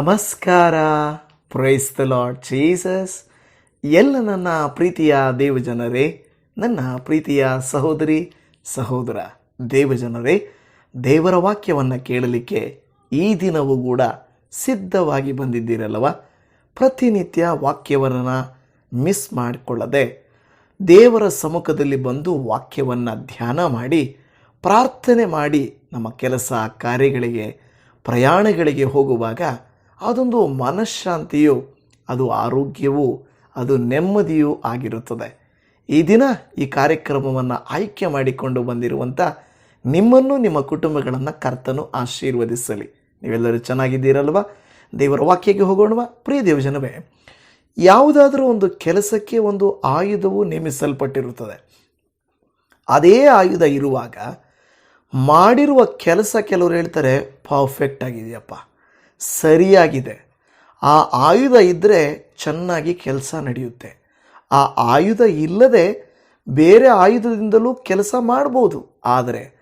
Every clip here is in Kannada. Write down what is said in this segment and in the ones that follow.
ನಮಸ್ಕಾರ. ಪ್ರೈಸ್ ದ ಲಾರ್ಡ್ ಜೀಸಸ್ ಎಲ್ಲ ನನ್ನ ಪ್ರೀತಿಯ ದೇವಜನರೇ ನನ್ನ ಪ್ರೀತಿಯ ಸಹೋದರಿ, ಸಹೋದರ ದೇವಜನರೇ ದೇವರ ವಾಕ್ಯವನ್ನು ಕೇಳಲಿಕ್ಕೆ ಈ ದಿನವೂ ಕೂಡ ಸಿದ್ಧವಾಗಿ ಬಂದಿದ್ದೀರಲ್ಲವ? ಪ್ರತಿನಿತ್ಯ ವಾಕ್ಯವನ್ನು ಮಿಸ್ ಮಾಡಿಕೊಳ್ಳದೆ ದೇವರ ಸಮ್ಮುಖದಲ್ಲಿ ಬಂದು ವಾಕ್ಯವನ್ನು ಧ್ಯಾನ ಮಾಡಿ, ಪ್ರಾರ್ಥನೆ ಮಾಡಿ ನಮ್ಮ ಕೆಲಸ ಕಾರ್ಯಗಳಿಗೆ, ಪ್ರಯಾಣಗಳಿಗೆ ಹೋಗುವಾಗ ಅದೊಂದು ಮನಃಶಾಂತಿಯು, ಅದು ಆರೋಗ್ಯವೂ, ಅದು ನೆಮ್ಮದಿಯೂ ಆಗಿರುತ್ತದೆ. ಈ ದಿನ ಈ ಕಾರ್ಯಕ್ರಮವನ್ನು ಆಯ್ಕೆ ಮಾಡಿಕೊಂಡು ಬಂದಿರುವಂಥ ನಿಮ್ಮನ್ನು, ನಿಮ್ಮ ಕುಟುಂಬಗಳನ್ನು ಕರ್ತನು ಆಶೀರ್ವದಿಸಲಿ. ನೀವೆಲ್ಲರೂ ಚೆನ್ನಾಗಿದ್ದೀರಲ್ವ? ದೇವರ ವಾಕ್ಯಕ್ಕೆ ಹೋಗೋಣವಾ? ಪ್ರಿಯ ದೇವಜನವೇ, ಯಾವುದಾದರೂ ಒಂದು ಕೆಲಸಕ್ಕೆ ಒಂದು ಆಯುಧವು ನೇಮಿಸಲ್ಪಟ್ಟಿರುತ್ತದೆ. ಅದೇ ಆಯುಧ ಇರುವಾಗ ಮಾಡಿರುವ ಕೆಲಸ ಕೆಲವರು ಹೇಳ್ತಾರೆ ಪರ್ಫೆಕ್ಟ್ ಆಗಿದೆಯಪ್ಪ. ಸರಿಯಾಗಿದೆ. ಆ ಆಯುಧ ಇದ್ದರೆ ಚೆನ್ನಾಗಿ ಕೆಲಸ ನಡೆಯುತ್ತೆ. ಆ ಆಯುಧ ಇಲ್ಲದೆ ಬೇರೆ ಆಯುಧದಿಂದಲೂ ಕೆಲಸ ಮಾಡ್ಬೋದು. ಆದರೆ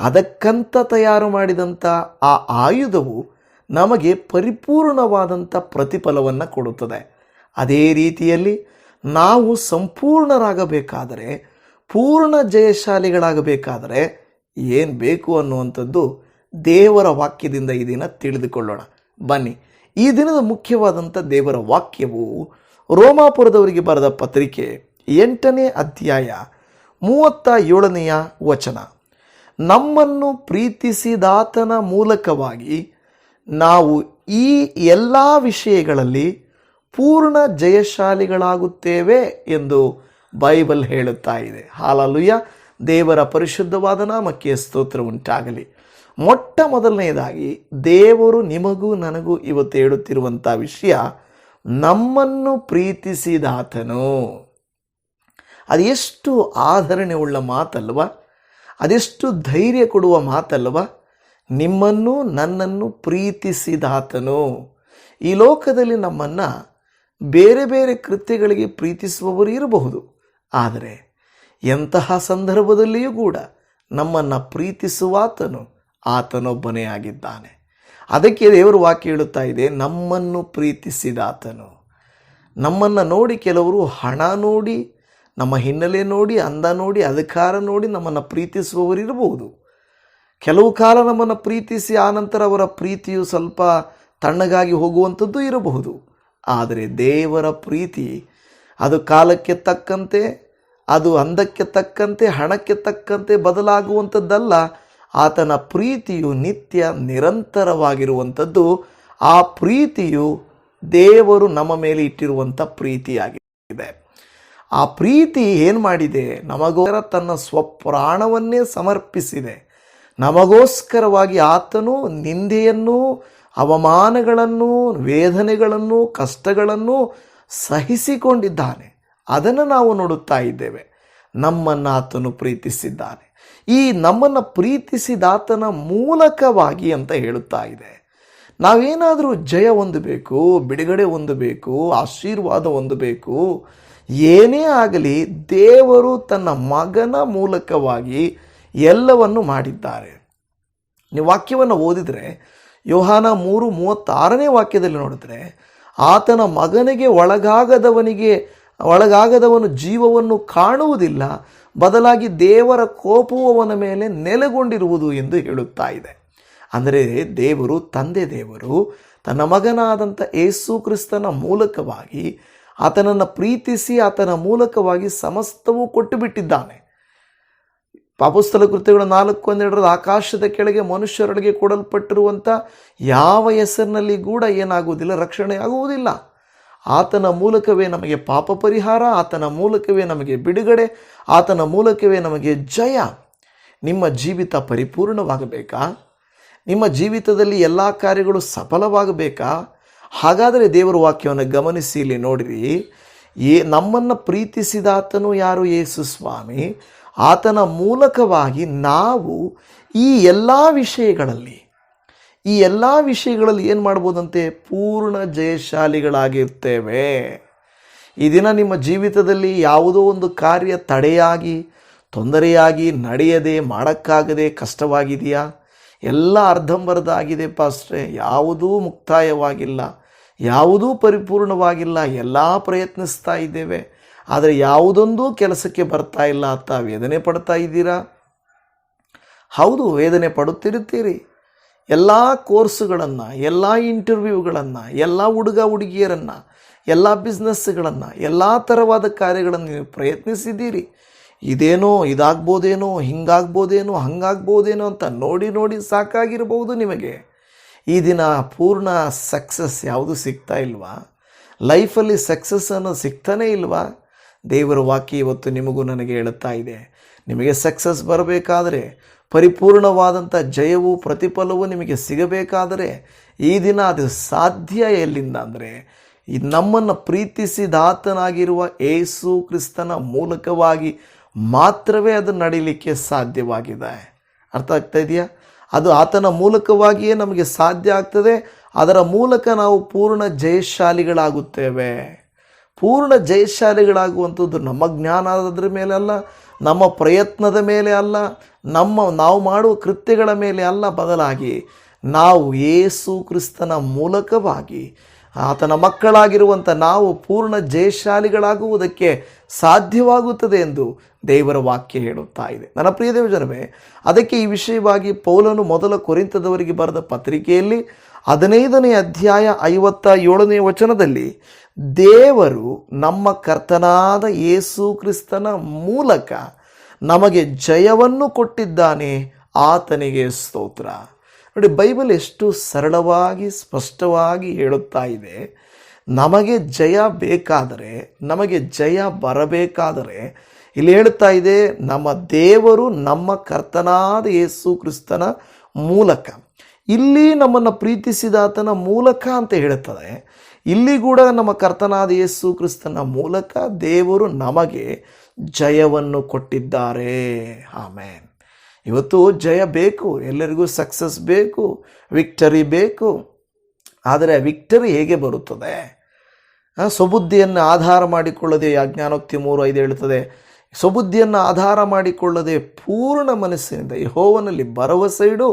ಅದಕ್ಕಂತ ತಯಾರು ಮಾಡಿದಂಥ ಆ ಆಯುಧವು ನಮಗೆ ಪರಿಪೂರ್ಣವಾದಂಥ ಪ್ರತಿಫಲವನ್ನು ಕೊಡುತ್ತದೆ. ಅದೇ ರೀತಿಯಲ್ಲಿ ನಾವು ಸಂಪೂರ್ಣರಾಗಬೇಕಾದರೆ, ಪೂರ್ಣ ಜಯಶಾಲಿಗಳಾಗಬೇಕಾದರೆ ಏನು ಬೇಕು ಅನ್ನುವಂಥದ್ದು ದೇವರ ವಾಕ್ಯದಿಂದ ಇದನ್ನು ದಿನ ತಿಳಿದುಕೊಳ್ಳೋಣ. ಬನ್ನಿ. ಈ ದಿನದ ಮುಖ್ಯವಾದಂಥ ದೇವರ ವಾಕ್ಯವು ರೋಮಾಪುರದವರಿಗೆ ಬರೆದ ಪತ್ರಿಕೆ ಎಂಟನೇ ಅಧ್ಯಾಯ ಮೂವತ್ತ ಏಳನೆಯ ವಚನ. ನಮ್ಮನ್ನು ಪ್ರೀತಿಸಿದಾತನ ಮೂಲಕವಾಗಿ ನಾವು ಈ ಎಲ್ಲ ವಿಷಯಗಳಲ್ಲಿ ಪೂರ್ಣ ಜಯಶಾಲಿಗಳಾಗುತ್ತೇವೆ ಎಂದು ಬೈಬಲ್ ಹೇಳುತ್ತಾ ಇದೆ. ಹಾಲಲುಯ್ಯ ದೇವರ ಪರಿಶುದ್ಧವಾದ ನಾಮಕ್ಕೆ ಸ್ತೋತ್ರ ಉಂಟಾಗಲಿ. ಮೊಟ್ಟ ಮೊದಲನೆಯದಾಗಿ ದೇವರು ನಿಮಗೂ ನನಗೂ ಇವತ್ತು ಹೇಳುತ್ತಿರುವಂಥ ವಿಷಯ, ನಮ್ಮನ್ನು ಪ್ರೀತಿಸಿದಾತನು ಅದೆಷ್ಟು ಆಧರಣೆ ಉಳ್ಳ ಮಾತಲ್ವ? ಅದೆಷ್ಟು ಧೈರ್ಯ ಕೊಡುವ ಮಾತಲ್ವ? ನಿಮ್ಮನ್ನು, ನನ್ನನ್ನು ಪ್ರೀತಿಸಿದಾತನು ಈ ಲೋಕದಲ್ಲಿ ನಮ್ಮನ್ನು ಬೇರೆ ಬೇರೆ ಕೃತ್ಯಗಳಿಗೆ ಪ್ರೀತಿಸುವವರು ಇರಬಹುದು. ಆದರೆ ಎಂತಹ ಸಂದರ್ಭದಲ್ಲಿಯೂ ಕೂಡ ನಮ್ಮನ್ನು ಪ್ರೀತಿಸುವಾತನು ಆತನೊಬ್ಬನೇ ಆಗಿದ್ದಾನೆ. ಅದಕ್ಕೆ ದೇವರು ವಾಕ್ಯ ಹೇಳುತ್ತಾ ಇದೆ, ನಮ್ಮನ್ನು ಪ್ರೀತಿಸಿದ ಆತನು. ನಮ್ಮನ್ನು ನೋಡಿ ಕೆಲವರು ಹಣ ನೋಡಿ, ನಮ್ಮ ಹಿನ್ನೆಲೆ ನೋಡಿ, ಅಂದ ನೋಡಿ, ಅಧಿಕಾರ ನೋಡಿ ನಮ್ಮನ್ನು ಪ್ರೀತಿಸುವವರಿರಬಹುದು. ಕೆಲವು ಕಾಲ ನಮ್ಮನ್ನು ಪ್ರೀತಿಸಿ ಆನಂತರ ಅವರ ಪ್ರೀತಿಯು ಸ್ವಲ್ಪ ತಣ್ಣಗಾಗಿ ಹೋಗುವಂಥದ್ದು ಇರಬಹುದು. ಆದರೆ ದೇವರ ಪ್ರೀತಿ, ಅದು ಕಾಲಕ್ಕೆ ತಕ್ಕಂತೆ, ಅದು ಅಂದಕ್ಕೆ ತಕ್ಕಂತೆ, ಹಣಕ್ಕೆ ತಕ್ಕಂತೆ ಬದಲಾಗುವಂಥದ್ದಲ್ಲ. ಆತನ ಪ್ರೀತಿಯು ನಿತ್ಯ ನಿರಂತರವಾಗಿರುವಂಥದ್ದು, ಆ ಪ್ರೀತಿಯು ದೇವರು ನಮ್ಮ ಮೇಲೆ ಇಟ್ಟಿರುವಂಥ ಪ್ರೀತಿಯಾಗಿದೆ. ಆ ಪ್ರೀತಿ ಏನು ಮಾಡಿದೆ? ನಮಗೋಸ್ಕರ ತನ್ನ ಸ್ವಪ್ರಾಣವನ್ನೇ ಸಮರ್ಪಿಸಿದೆ. ನಮಗೋಸ್ಕರವಾಗಿ ಆತನು ನಿಂದೆಯನ್ನು, ಅವಮಾನಗಳನ್ನು, ವೇದನೆಗಳನ್ನು, ಕಷ್ಟಗಳನ್ನು ಸಹಿಸಿಕೊಂಡಿದ್ದಾನೆ. ಅದನ್ನು ನಾವು ನೋಡುತ್ತಾ ಇದ್ದೇವೆ. ನಮ್ಮನ್ನು ಆತನು ಪ್ರೀತಿಸಿದ್ದಾನೆ. ಈ ನಮ್ಮನ್ನು ಪ್ರೀತಿಸಿದಾತನ ಮೂಲಕವಾಗಿ ಅಂತ ಹೇಳುತ್ತಾ ಇದೆ. ನಾವೇನಾದರೂ ಜಯ ಹೊಂದಬೇಕು, ಬಿಡುಗಡೆ ಹೊಂದಬೇಕು, ಆಶೀರ್ವಾದ ಹೊಂದಬೇಕು, ಏನೇ ಆಗಲಿ ದೇವರು ತನ್ನ ಮಗನ ಮೂಲಕವಾಗಿ ಎಲ್ಲವನ್ನು ಮಾಡಿದ್ದಾರೆ. ನೀವು ವಾಕ್ಯವನ್ನು ಓದಿದರೆ, ಯೋಹಾನ ಮೂರು ಮೂವತ್ತಾರನೇ ವಾಕ್ಯದಲ್ಲಿ ನೋಡಿದ್ರೆ, ಆತನ ಮಗನಿಗೆ ಒಳಗಾಗದವನಿಗೆ ಒಳಗಾಗದವನು ಜೀವವನ್ನು ಕಾಣುವುದಿಲ್ಲ, ಬದಲಾಗಿ ದೇವರ ಕೋಪವು ಮೇಲೆ ನೆಲೆಗೊಂಡಿರುವುದು ಎಂದು ಹೇಳುತ್ತಾ ಇದೆ. ಅಂದರೆ ದೇವರು ತಂದೆ ದೇವರು ತನ್ನ ಮಗನಾದಂಥ ಏಸು ಕ್ರಿಸ್ತನ ಮೂಲಕವಾಗಿ, ಆತನನ್ನು ಪ್ರೀತಿಸಿ ಆತನ ಮೂಲಕವಾಗಿ ಸಮಸ್ತವೂ ಕೊಟ್ಟು ಬಿಟ್ಟಿದ್ದಾನೆ ಪಾಪಸ್ಥಲ ಕೃತ್ಯಗಳು ನಾಲ್ಕು ಹನ್ನೆರಡರ ಆಕಾಶದ ಕೆಳಗೆ ಮನುಷ್ಯರೊಳಗೆ ಕೊಡಲ್ಪಟ್ಟಿರುವಂಥ ಯಾವ ಹೆಸರಿನಲ್ಲಿ ಕೂಡ ಏನಾಗುವುದಿಲ್ಲ ರಕ್ಷಣೆ ಆಗುವುದಿಲ್ಲ ಆತನ ಮೂಲಕವೇ ನಮಗೆ ಪಾಪ ಪರಿಹಾರ, ಆತನ ಮೂಲಕವೇ ನಮಗೆ ಬಿಡುಗಡೆ, ಆತನ ಮೂಲಕವೇ ನಮಗೆ ಜಯ. ನಿಮ್ಮ ಜೀವಿತ ಪರಿಪೂರ್ಣವಾಗಬೇಕಾ? ನಿಮ್ಮ ಜೀವಿತದಲ್ಲಿ ಎಲ್ಲ ಕಾರ್ಯಗಳು ಸಫಲವಾಗಬೇಕಾ? ಹಾಗಾದರೆ ದೇವರ ವಾಕ್ಯವನ್ನು ಗಮನಿಸಿ, ಇಲ್ಲಿ ನೋಡಿರಿ. ಏ, ನಮ್ಮನ್ನು ಪ್ರೀತಿಸಿದಾತನು ಯಾರು? ಯೇಸು ಸ್ವಾಮಿ. ಆತನ ಮೂಲಕವಾಗಿ ನಾವು ಈ ಎಲ್ಲ ವಿಷಯಗಳಲ್ಲಿ ಈ ಎಲ್ಲ ವಿಷಯಗಳಲ್ಲಿ ಏನು ಮಾಡ್ಬೋದಂತೆ? ಪೂರ್ಣ ಜಯಶಾಲಿಗಳಾಗಿರ್ತೇವೆ. ಈ ದಿನ ನಿಮ್ಮ ಜೀವಿತದಲ್ಲಿ ಯಾವುದೋ ಒಂದು ಕಾರ್ಯ ತಡೆಯಾಗಿ, ತೊಂದರೆಯಾಗಿ ನಡೆಯದೆ, ಮಾಡೋಕ್ಕಾಗದೆ, ಕಷ್ಟವಾಗಿದೆಯಾ? ಎಲ್ಲ ಅರ್ಧಂಬರ್ಧ ಆಗಿದೆ ಪಾಸ್ಟ್ರೆ ಯಾವುದೂ ಮುಕ್ತಾಯವಾಗಿಲ್ಲ, ಯಾವುದೂ ಪರಿಪೂರ್ಣವಾಗಿಲ್ಲ. ಎಲ್ಲ ಪ್ರಯತ್ನಿಸ್ತಾ ಇದ್ದೇವೆ. ಆದರೆ ಯಾವುದೊಂದು ಕೆಲಸಕ್ಕೆ ಬರ್ತಾ ಇಲ್ಲ ಅಂತ ವೇದನೆ ಪಡ್ತಾ ಇದ್ದೀರಾ? ಹೌದು, ವೇದನೆ ಪಡುತ್ತಿರುತ್ತೀರಿ. ಎಲ್ಲ ಕೋರ್ಸುಗಳನ್ನು, ಎಲ್ಲ ಇಂಟರ್ವ್ಯೂಗಳನ್ನು ಎಲ್ಲ ಹುಡುಗ ಹುಡುಗಿಯರನ್ನು, ಎಲ್ಲ ಬಿಸ್ನೆಸ್ಗಳನ್ನು ಎಲ್ಲ ಥರವಾದ ಕಾರ್ಯಗಳನ್ನು ನೀವು ಪ್ರಯತ್ನಿಸಿದ್ದೀರಿ. ಇದೇನೋ, ಇದಾಗ್ಬೋದೇನೋ, ಹಿಂಗಾಗ್ಬೋದೇನೋ, ಹಂಗಾಗ್ಬೋದೇನೋ ಅಂತ ನೋಡಿ ನೋಡಿ ಸಾಕಾಗಿರಬಹುದು ನಿಮಗೆ. ಈ ದಿನ ಪೂರ್ಣ ಸಕ್ಸಸ್ ಯಾವುದು ಸಿಗ್ತಾ ಇಲ್ವಾ? ಲೈಫಲ್ಲಿ ಸಕ್ಸಸ್ ಅನ್ನೋದು ಸಿಗ್ತಾನೇ ಇಲ್ವಾ? ದೇವರ ವಾಕ್ಯ ಇವತ್ತು ನಿಮಗೂ ನನಗೆ ಹೇಳುತ್ತಾ ಇದೆ. ನಿಮಗೆ ಸಕ್ಸಸ್ ಬರಬೇಕಾದರೆ ಪರಿಪೂರ್ಣವಾದಂಥ ಜಯವು ಪ್ರತಿಫಲವು ನಿಮಗೆ ಸಿಗಬೇಕಾದರೆ ಈ ದಿನ ಅದು ಸಾಧ್ಯ ಎಲ್ಲಿಂದ ಅಂದರೆ ನಮ್ಮನ್ನು ಪ್ರೀತಿಸಿದಾತನಾಗಿರುವ ಏಸು ಕ್ರಿಸ್ತನ ಮೂಲಕವಾಗಿ ಮಾತ್ರವೇ ಅದು ನಡೀಲಿಕ್ಕೆ ಸಾಧ್ಯವಾಗಿದೆ. ಅರ್ಥ ಆಗ್ತಾ ಇದೆಯಾ? ಅದು ಆತನ ಮೂಲಕವಾಗಿಯೇ ನಮಗೆ ಸಾಧ್ಯ ಆಗ್ತದೆ. ಅದರ ಮೂಲಕ ನಾವು ಪೂರ್ಣ ಜಯಶಾಲಿಗಳಾಗುತ್ತೇವೆ. ಪೂರ್ಣ ಜಯಶಾಲಿಗಳಾಗುವಂಥದ್ದು ನಮ್ಮ ಜ್ಞಾನ ಮೇಲೆ ಅಲ್ಲ ನಮ್ಮ ಪ್ರಯತ್ನದ ಮೇಲೆ ಅಲ್ಲ, ನಮ್ಮ ನಾವು ಮಾಡುವ ಕೃತ್ಯಗಳ ಮೇಲೆ ಅಲ್ಲ ಬದಲಾಗಿ ನಾವು ಏಸು ಕ್ರಿಸ್ತನ ಮೂಲಕವಾಗಿ ಆತನ ಮಕ್ಕಳಾಗಿರುವಂಥ ನಾವು ಪೂರ್ಣ ಜಯಶಾಲಿಗಳಾಗುವುದಕ್ಕೆ ಸಾಧ್ಯವಾಗುತ್ತದೆ ಎಂದು ದೇವರ ವಾಕ್ಯ ಹೇಳುತ್ತಾ ಇದೆ. ನನ್ನ ಪ್ರಿಯ ದೇವಜನವೇ, ಅದಕ್ಕೆ ಈ ವಿಷಯವಾಗಿ ಪೌಲನು ಮೊದಲ ಕೊರಿಂತದವರಿಗೆ ಬರೆದ ಪತ್ರಿಕೆಯಲ್ಲಿ ಹದಿನೈದನೇ ಅಧ್ಯಾಯ ಐವತ್ತ ಏಳನೇ ವಚನದಲ್ಲಿ ದೇವರು ನಮ್ಮ ಕರ್ತನಾದ ಯೇಸು ಕ್ರಿಸ್ತನ ಮೂಲಕ ನಮಗೆ ಜಯವನ್ನು ಕೊಟ್ಟಿದ್ದಾನೆ ಆತನಿಗೆ ಸ್ತೋತ್ರ. ನೋಡಿ, ಬೈಬಲ್ ಎಷ್ಟು ಸರಳವಾಗಿ, ಸ್ಪಷ್ಟವಾಗಿ ಹೇಳುತ್ತಾ ಇದೆ. ನಮಗೆ ಜಯ ಬೇಕಾದರೆ, ನಮಗೆ ಜಯ ಬರಬೇಕಾದರೆ ಇಲ್ಲಿ ಹೇಳುತ್ತಾ ಇದೆ, ನಮ್ಮ ದೇವರು ನಮ್ಮ ಕರ್ತನಾದ ಯೇಸು ಕ್ರಿಸ್ತನ ಮೂಲಕ. ಇಲ್ಲಿ ನಮ್ಮನ್ನು ಪ್ರೀತಿಸಿದಾತನ ಮೂಲಕ ಅಂತ ಹೇಳುತ್ತದೆ. ಇಲ್ಲಿ ಕೂಡ ನಮ್ಮ ಕರ್ತನಾದ ಯೇಸು ಕ್ರಿಸ್ತನ ಮೂಲಕ ದೇವರು ನಮಗೆ ಜಯವನ್ನು ಕೊಟ್ಟಿದ್ದಾರೆ. ಆಮೇನ್. ಇವತ್ತು ಜಯ ಬೇಕು, ಎಲ್ಲರಿಗೂ ಸಕ್ಸಸ್ ಬೇಕು, ವಿಕ್ಟರಿ ಬೇಕು. ಆದರೆ ವಿಕ್ಟರಿ ಹೇಗೆ ಬರುತ್ತದೆ? ಸ್ವಬುದ್ಧಿಯನ್ನು ಆಧಾರ ಮಾಡಿಕೊಳ್ಳದೆ ಅಜ್ಞಾನೋಕ್ತಿ ಮೂರು ಐದು ಹೇಳುತ್ತದೆ, ಸ್ವಬುದ್ಧಿಯನ್ನು ಆಧಾರ ಮಾಡಿಕೊಳ್ಳದೆ ಪೂರ್ಣ ಮನಸ್ಸಿನಿಂದ ಹೋವನಲ್ಲಿ ಭರವಸೆ ಇಡು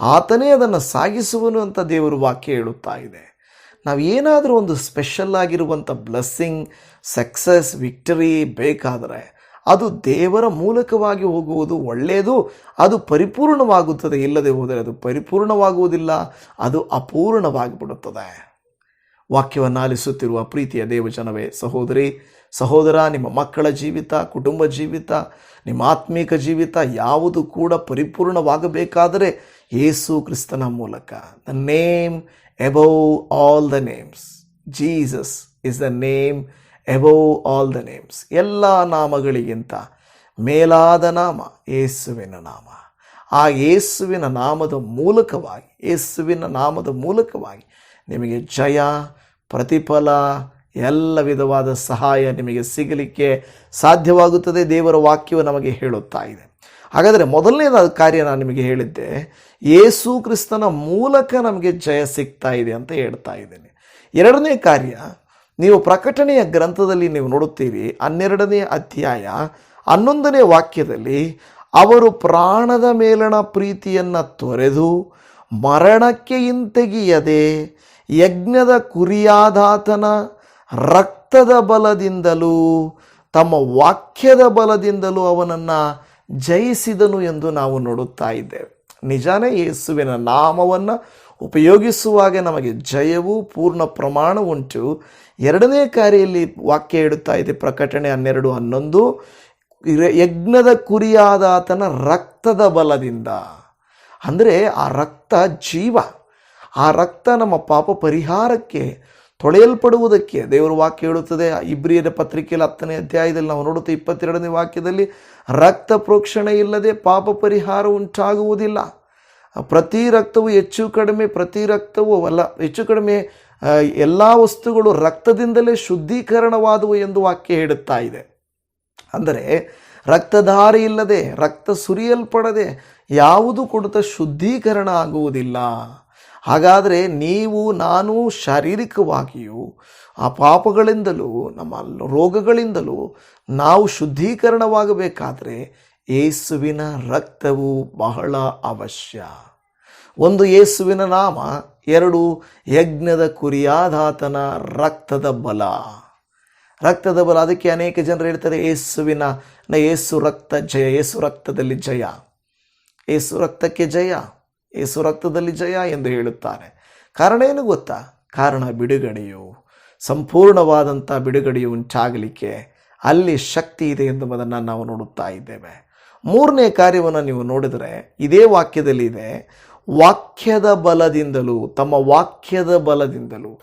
ಆತನೇ ಅದನ್ನು ಸಾಗಿಸುವನು ಅಂತ ದೇವರು ವಾಕ್ಯ ಹೇಳುತ್ತಾ ಇದೆ. ನಾವು ಏನಾದರೂ ಒಂದು ಸ್ಪೆಷಲ್ ಆಗಿರುವಂಥ ಬ್ಲೆಸ್ಸಿಂಗ್ ಸಕ್ಸಸ್ ವಿಕ್ಟರಿ ಬೇಕಾದರೆ ಅದು ದೇವರ ಮೂಲಕವಾಗಿ ಹೋಗುವುದು ಒಳ್ಳೆಯದು, ಅದು ಪರಿಪೂರ್ಣವಾಗುತ್ತದೆ. ಇಲ್ಲದೆ ಹೋದರೆ ಅದು ಪರಿಪೂರ್ಣವಾಗುವುದಿಲ್ಲ, ಅದು ಅಪೂರ್ಣವಾಗಿಬಿಡುತ್ತದೆ. ವಾಕ್ಯವನ್ನು ಆಲಿಸುತ್ತಿರುವ ಪ್ರೀತಿಯ ದೇವಜನವೇ, ಸಹೋದರಿ ಸಹೋದರ, ನಿಮ್ಮ ಮಕ್ಕಳ ಜೀವಿತ, ಕುಟುಂಬ ಜೀವಿತ, ನಿಮ್ಮ ಆತ್ಮೀಕ ಜೀವಿತ ಯಾವುದು ಕೂಡ ಪರಿಪೂರ್ಣವಾಗಬೇಕಾದರೆ ಯೇಸು ಕ್ರಿಸ್ತನ ಮೂಲಕ. The name above all the names Jesus is the name above all the names ಎಲ್ಲ ನಾಮಗಳಿಗಿಂತ ಮೇಲಾದ ನಾಮ ಯೇಸುವಿನ ನಾಮ. ಆ ಯೇಸುವಿನ ನಾಮದ ಮೂಲಕವಾಗಿ ಯೇಸುವಿನ ನಾಮದ ಮೂಲಕವಾಗಿ ನಿಮಗೆ ಜಯ, ಪ್ರತಿಫಲ ಎಲ್ಲ ವಿಧವಾದ ಸಹಾಯ ನಿಮಗೆ ಸಿಗಲಿಕ್ಕೆ ಸಾಧ್ಯವಾಗುತ್ತದೆ. ದೇವರ ವಾಕ್ಯವು ನಮಗೆ ಹೇಳುತ್ತಾ ಇದೆ. ಹಾಗಾದರೆ ಮೊದಲನೇದಾದ ಕಾರ್ಯ ನಾನು ನಿಮಗೆ ಹೇಳಿದ್ದೆ, ಯೇಸು ಕ್ರಿಸ್ತನ ಮೂಲಕ ನಮಗೆ ಜಯ ಸಿಗ್ತಾ ಇದೆ ಅಂತ ಹೇಳ್ತಾ ಇದ್ದೇನೆ. ಎರಡನೇ ಕಾರ್ಯ, ನೀವು ಪ್ರಕಟಣೆಯ ಗ್ರಂಥದಲ್ಲಿ ನೀವು ನೋಡುತ್ತೀರಿ, ಹನ್ನೆರಡನೇ ಅಧ್ಯಾಯ ಹನ್ನೊಂದನೇ ವಾಕ್ಯದಲ್ಲಿ, ಅವರು ಪ್ರಾಣದ ಮೇಲಣ ಪ್ರೀತಿಯನ್ನು ತೊರೆದು ಮರಣಕ್ಕೆ ಹಿಂತೆಗೆಯದೆ ಯಜ್ಞದ ಕುರಿಯಾದಾತನ ರಕ್ತದ ಬಲದಿಂದಲೂ, ತಮ್ಮ ವಾಕ್ಯದ ಬಲದಿಂದಲೂ ಅವನನ್ನು ಜಯಿಸಿದನು ಎಂದು ನಾವು ನೋಡುತ್ತಾ ಇದ್ದೇವೆ. ನಿಜಾನೇ ಯೇಸುವಿನ ನಾಮವನ್ನು ಉಪಯೋಗಿಸುವಾಗ ನಮಗೆ ಜಯವು ಪೂರ್ಣ ಪ್ರಮಾಣ ಉಂಟು. ಎರಡನೇ ಕಾರ್ಯಲ್ಲಿ ವಾಕ್ಯ ಇಡುತ್ತಾ ಇದೆ, ಪ್ರಕಟಣೆ ಹನ್ನೆರಡು ಹನ್ನೊಂದು. ಯಜ್ಞದ ಯಜ್ಞದ ಕುರಿಯಾದಾತನ ರಕ್ತದ ಬಲದಿಂದ. ಅಂದರೆ ಆ ರಕ್ತ ಜೀವ, ಆ ರಕ್ತ ನಮ್ಮ ಪಾಪ ಪರಿಹಾರಕ್ಕೆ ತೊಳೆಯಲ್ಪಡುವುದಕ್ಕೆ ದೇವರು ವಾಕ್ಯ ಹೇಳುತ್ತದೆ. ಇಬ್ರಿಯರ ಪತ್ರಿಕೆಯಲ್ಲಿ ಹತ್ತನೇ ಅಧ್ಯಾಯದಲ್ಲಿ ನಾವು ನೋಡುತ್ತೆ ಇಪ್ಪತ್ತೆರಡನೇ ವಾಕ್ಯದಲ್ಲಿ, ರಕ್ತ ಪ್ರೋಕ್ಷಣೆ ಇಲ್ಲದೆ ಪಾಪ ಪರಿಹಾರ ಉಂಟಾಗುವುದಿಲ್ಲ. ಪ್ರತಿ ರಕ್ತವು ಹೆಚ್ಚು ಕಡಿಮೆ, ಪ್ರತಿ ರಕ್ತವು ಅಲ್ಲ, ಹೆಚ್ಚು ಕಡಿಮೆ ಎಲ್ಲ ವಸ್ತುಗಳು ರಕ್ತದಿಂದಲೇ ಶುದ್ಧೀಕರಣವಾದವು ಎಂದು ವಾಕ್ಯ ಹೇಳುತ್ತಾ ಇದೆ. ಅಂದರೆ, ರಕ್ತಧಾರಿ ಇಲ್ಲದೆ, ರಕ್ತ ಸುರಿಯಲ್ಪಡದೆ, ಯಾವುದು ಕೊಡುತ್ತ ಶುದ್ಧೀಕರಣ ಆಗುವುದಿಲ್ಲ. ಹಾಗಾದರೆ ನೀವು, ನಾನು ಶಾರೀರಿಕವಾಗಿಯೂ, ಆ ಪಾಪಗಳಿಂದಲೂ, ನಮ್ಮ ರೋಗಗಳಿಂದಲೂ ನಾವು ಶುದ್ಧೀಕರಣವಾಗಬೇಕಾದರೆ ಏಸುವಿನ ರಕ್ತವು ಬಹಳ ಅವಶ್ಯ. ಒಂದು ಯೇಸುವಿನ ನಾಮ, ಎರಡು ಯಜ್ಞದ ಕುರಿಯಾದಾತನ ರಕ್ತದ ಬಲ. ರಕ್ತದ ಬಲ, ಅದಕ್ಕೆ ಅನೇಕ ಜನರು ಹೇಳ್ತಾರೆ ಯೇಸುವಿನ ನ ಯೇಸು ರಕ್ತ ಜಯ, ಏಸು ರಕ್ತದಲ್ಲಿ ಜಯ. ಏಸು ರಕ್ತಕ್ಕೆ ಜಯ. ಯೇಸು ರಕ್ತದಲ್ಲಿ ಜಯ ಎಂದು ಹೇಳುತ್ತಾರೆ. ಕಾರಣ ಏನು ಗೊತ್ತಾ? ಕಾರಣ ಬಿಡುಗಡೆಯು. ಸಂಪೂರ್ಣವಾದಂಥ ಬಿಡುಗಡೆಯು ಉಂಟಾಗಲಿಕ್ಕೆ ಅಲ್ಲಿ ಶಕ್ತಿ ಇದೆ ಎಂಬುದನ್ನು ನಾವು ನೋಡುತ್ತಾ ಇದ್ದೇವೆ. ಮೂರನೇ ಕಾರ್ಯವನ್ನು ನೀವು ನೋಡಿದರೆ ಇದೇ ವಾಕ್ಯದಲ್ಲಿ ಇದೆ, ವಾಕ್ಯದ ಬಲದಿಂದಲೂ, ತಮ್ಮ ವಾಕ್ಯದ ಬಲದಿಂದಲೂ